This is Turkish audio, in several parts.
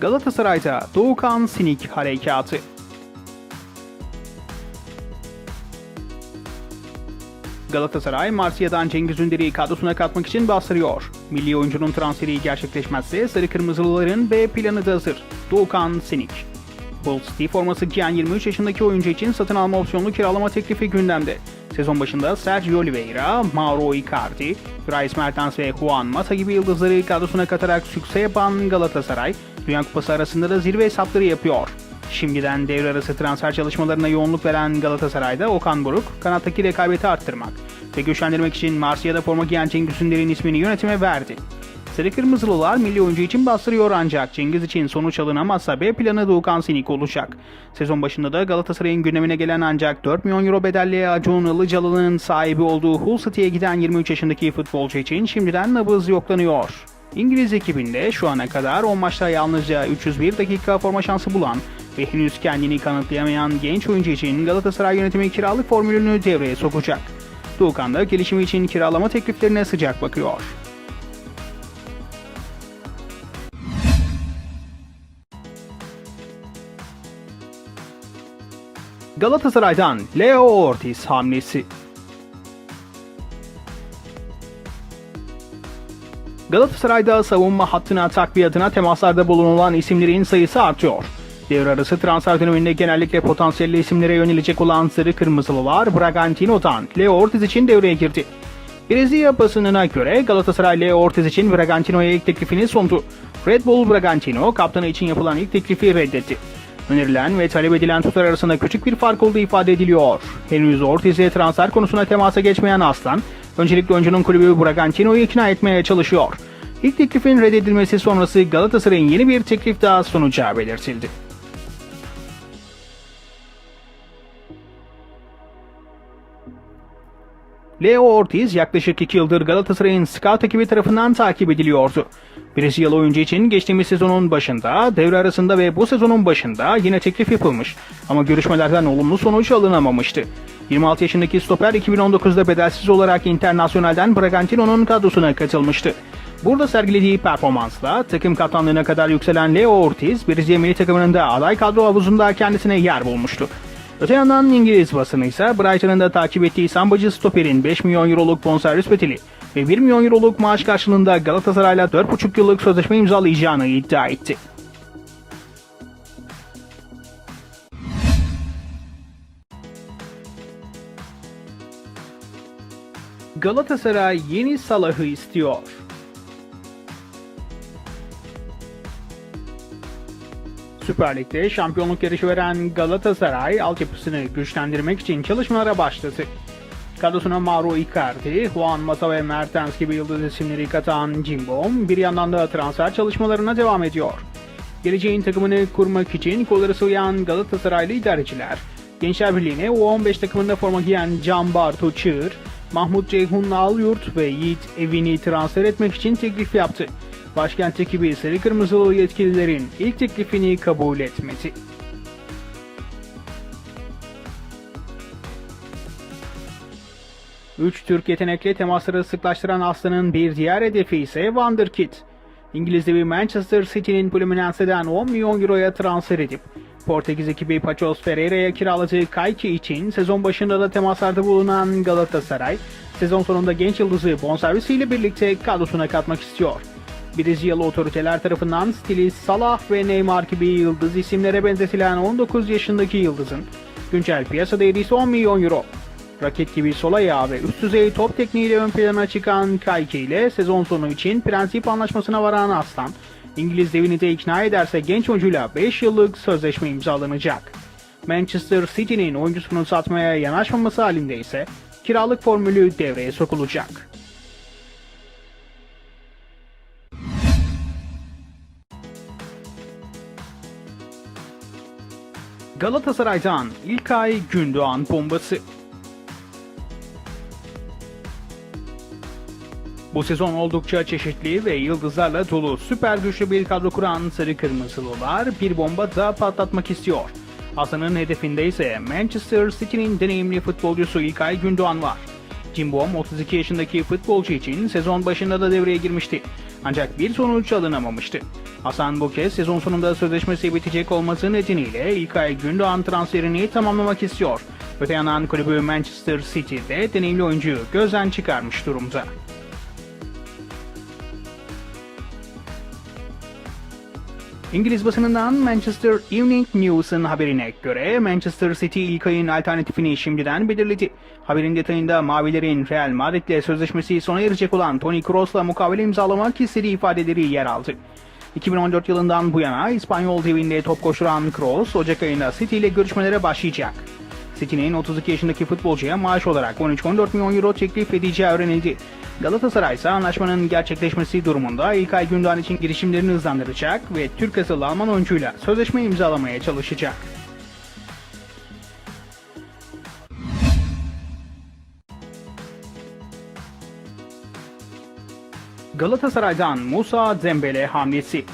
Galatasaray'da Doğukan Sinik Harekatı. Galatasaray, Marsilya'dan Cengiz Ünder'i kadrosuna katmak için bastırıyor. Milli oyuncunun transferi gerçekleşmezse Sarı Kırmızılıların B planı da hazır. Doğukan Sinik. Hull City forması giyen 23 yaşındaki oyuncu için satın alma opsiyonlu kiralama teklifi gündemde. Sezon başında Sergio Oliveira, Mauro Icardi, Bryce Mertens ve Juan Mata gibi yıldızları kadrosuna katarak sükse yapan Galatasaray, Dünya Kupası arasında da zirve hesapları yapıyor. Şimdiden devre arası transfer çalışmalarına yoğunluk veren Galatasaray'da Okan Buruk, kanattaki rekabeti arttırmak ve güçlendirmek için Marsilya'da forma giyen Cengiz Ünder'in ismini yönetime verdi. Sarı Kırmızılılar milli oyuncu için bastırıyor ancak Cengiz için sonuç alınamazsa B planı Doğukan Sinik olacak. Sezon başında da Galatasaray'ın gündemine gelen ancak 4 milyon euro bedelli Acun Ilıcalı'nın sahibi olduğu Hull City'ye giden 23 yaşındaki futbolcu için şimdiden nabız yoklanıyor. İngiliz ekibinde şu ana kadar 10 maçta yalnızca 301 dakika forma şansı bulan ve henüz kendini kanıtlayamayan genç oyuncu için Galatasaray yönetimi kiralık formülünü devreye sokacak. Doğukan da gelişimi için kiralama tekliflerine sıcak bakıyor. Galatasaray'dan Leo Ortiz hamlesi. Galatasaray'da savunma hattına takviyatına temaslarda bulunulan isimlerin sayısı artıyor. Devre arası transfer döneminde genellikle potansiyelli isimlere yönelecek olan Sarı Kırmızılılar Bragantino'dan Leo Ortiz için devreye girdi. Brezilya basınına göre Galatasaray Leo Ortiz için Bragantino'ya ilk teklifini sundu. Red Bull Bragantino kaptanı için yapılan ilk teklifi reddetti. Önerilen ve talep edilen tutar arasında küçük bir fark olduğu ifade ediliyor. Henüz Ortiz'e transfer konusuna temasa geçmeyen Aslan, öncelikle oyuncunun kulübü Bragantino'yu ikna etmeye çalışıyor. İlk teklifin reddedilmesi sonrası Galatasaray'ın yeni bir teklif daha sunacağı belirtildi. Leo Ortiz yaklaşık 2 yıldır Galatasaray'ın scout ekibi tarafından takip ediliyordu. Brezilyalı oyuncu için geçtiğimiz sezonun başında, devre arasında ve bu sezonun başında yine teklif yapılmış ama görüşmelerden olumlu sonuç alınamamıştı. 26 yaşındaki stoper 2019'da bedelsiz olarak Internasyonel'den Bragantino'nun kadrosuna katılmıştı. Burada sergilediği performansla takım kaptanlığına kadar yükselen Leo Ortiz, Brezilya milli takımının da aday kadro havuzunda kendisine yer bulmuştu. Öte yandan İngiliz basını ise Brighton'ın da takip ettiği sambacı stoperin 5 milyon euroluk bonservis bedeli ve 1 milyon euroluk maaş karşılığında Galatasaray'la 4,5 yıllık sözleşme imzalayacağını iddia etti. Galatasaray yeni Salah'ı istiyor. Süper Lig'de şampiyonluk yarışı veren Galatasaray altyapısını güçlendirmek için çalışmalara başladı. Kadrosuna Mauro Icardi, Juan Mata ve Mertens gibi yıldız isimleri katan Cimbom bir yandan da transfer çalışmalarına devam ediyor. Geleceğin takımını kurmak için kolları sıvayan Galatasaraylı idareciler, Gençler Birliği'ne U15 takımında forma giyen Can Bartu Çığır, Mahmut Ceyhun Alyurt ve Yiğit Evin'i transfer etmek için teklif yaptı. Başkent ekibi Sarı Kırmızılı yetkililerin ilk teklifini kabul etmedi. Üç Türk yetenekli temasları sıklaştıran Aslan'ın bir diğer hedefi ise Wonderkid. İngiliz devi Manchester City'nin Fluminense'den 10 milyon euroya transfer edip Portekiz ekibi Pachos Ferreira'ya kiraladığı Kayki için sezon başında da temaslarda bulunan Galatasaray, sezon sonunda genç yıldızı bonservisiyle birlikte kadrosuna katmak istiyor. Brezilyalı otoriteler tarafından stili Salah ve Neymar gibi yıldız isimlere benzetilen 19 yaşındaki yıldızın güncel piyasa değeri ise 10 milyon euro. Raket gibi sol ayağı ve üst düzey top tekniğiyle ön plana çıkan Kayke ile sezon sonu için prensip anlaşmasına varan Aslan, İngiliz devini de ikna ederse genç oyuncuyla 5 yıllık sözleşme imzalanacak. Manchester City'nin oyuncusunu satmaya yanaşmaması halinde ise kiralık formülü devreye sokulacak. Galatasaray'dan İlkay Gündoğan bombası. Bu sezon oldukça çeşitli ve yıldızlarla dolu süper güçlü bir kadro kuran Sarı Kırmızılılar bir bomba daha patlatmak istiyor. Hasan'ın hedefinde ise Manchester City'nin deneyimli futbolcusu İlkay Gündoğan var. Cimbom 32 yaşındaki futbolcu için sezon başında da devreye girmişti. Ancak bir sonuç alınamamıştı. Hasan bu kez sezon sonunda sözleşmesi bitecek olması nedeniyle İlkay Gündoğan transferini tamamlamak istiyor. Öte yandan kulübü Manchester City'de deneyimli oyuncuyu gözden çıkarmış durumda. İngiliz basınından Manchester Evening News'un haberine göre Manchester City İlkay'ın alternatifini şimdiden belirledi. Haberin detayında Mavilerin Real Madrid'le sözleşmesi sona erecek olan Toni Kroos'la mukavele imzalamak istediği ifadeleri yer aldı. 2014 yılından bu yana İspanyol devinde top koşturan Kroos, Ocak ayında City ile görüşmelere başlayacak. City'nin 32 yaşındaki futbolcuya maaş olarak 13-14 milyon euro teklif edeceği öğrenildi. Galatasaray ise anlaşmanın gerçekleşmesi durumunda İlkay Gündoğan için girişimlerini hızlandıracak ve Türk asıllı Alman oyuncuyla sözleşme imzalamaya çalışacak. Galatasaray'dan Musa Dembele hamlesi.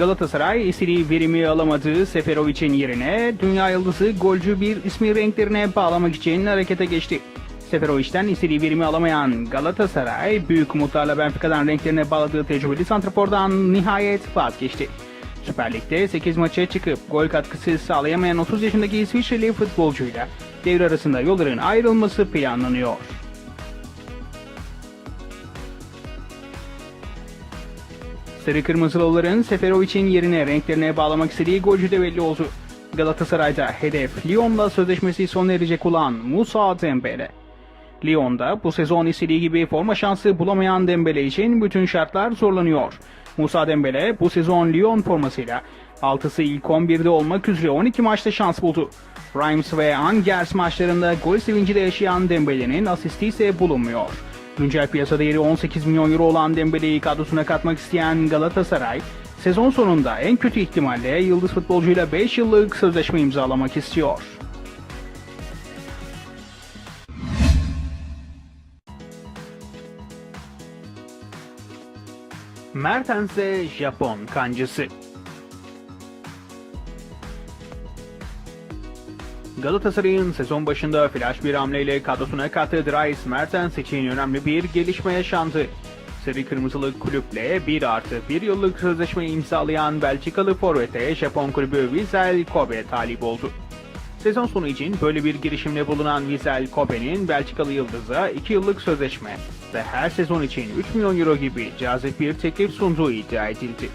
Galatasaray istediği verimi alamadığı Seferovic'in yerine dünya yıldızı golcü bir ismi renklerine bağlamak için harekete geçti. Seferovic'den istediği verimi alamayan Galatasaray büyük umutlarla Benfica'dan renklerine bağladığı tecrübeli santrafordan nihayet vazgeçti. Süper Lig'de 8 maça çıkıp gol katkısı sağlayamayan 30 yaşındaki İsviçreli futbolcuyla devre arasında yolların ayrılması planlanıyor. Sarı Kırmızılıların Seferovic'in yerine renklerine bağlamak istediği golcü de belli oldu. Galatasaray'da hedef Lyon'la sözleşmesi sona erecek olan Musa Dembele. Lyon'da bu sezon istediği gibi forma şansı bulamayan Dembele için bütün şartlar zorlanıyor. Musa Dembele bu sezon Lyon formasıyla 6'sı ilk 11'de olmak üzere 12 maçta şans buldu. Reims ve Angers maçlarında gol sevinciyle yaşayan Dembele'nin asisti ise bulunmuyor. Güncel piyasa değeri 18 milyon euro olan Dembele'yi kadrosuna katmak isteyen Galatasaray, sezon sonunda en kötü ihtimalle yıldız futbolcuyla 5 yıllık sözleşme imzalamak istiyor. Mertens'e Japon kancısı. Galatasaray'ın sezon başında flash bir hamleyle kadrosuna kattığı Dries Mertens için önemli bir gelişme yaşandı. Sarı Kırmızılı kulüple 1 artı 1 yıllık sözleşme imzalayan Belçikalı forvete Japon kulübü Vissel Kobe talip oldu. Sezon sonu için böyle bir girişimde bulunan Vissel Kobe'nin Belçikalı Yıldız'a 2 yıllık sözleşme ve her sezon için 3 milyon euro gibi cazip bir teklif sunduğu iddia edildi.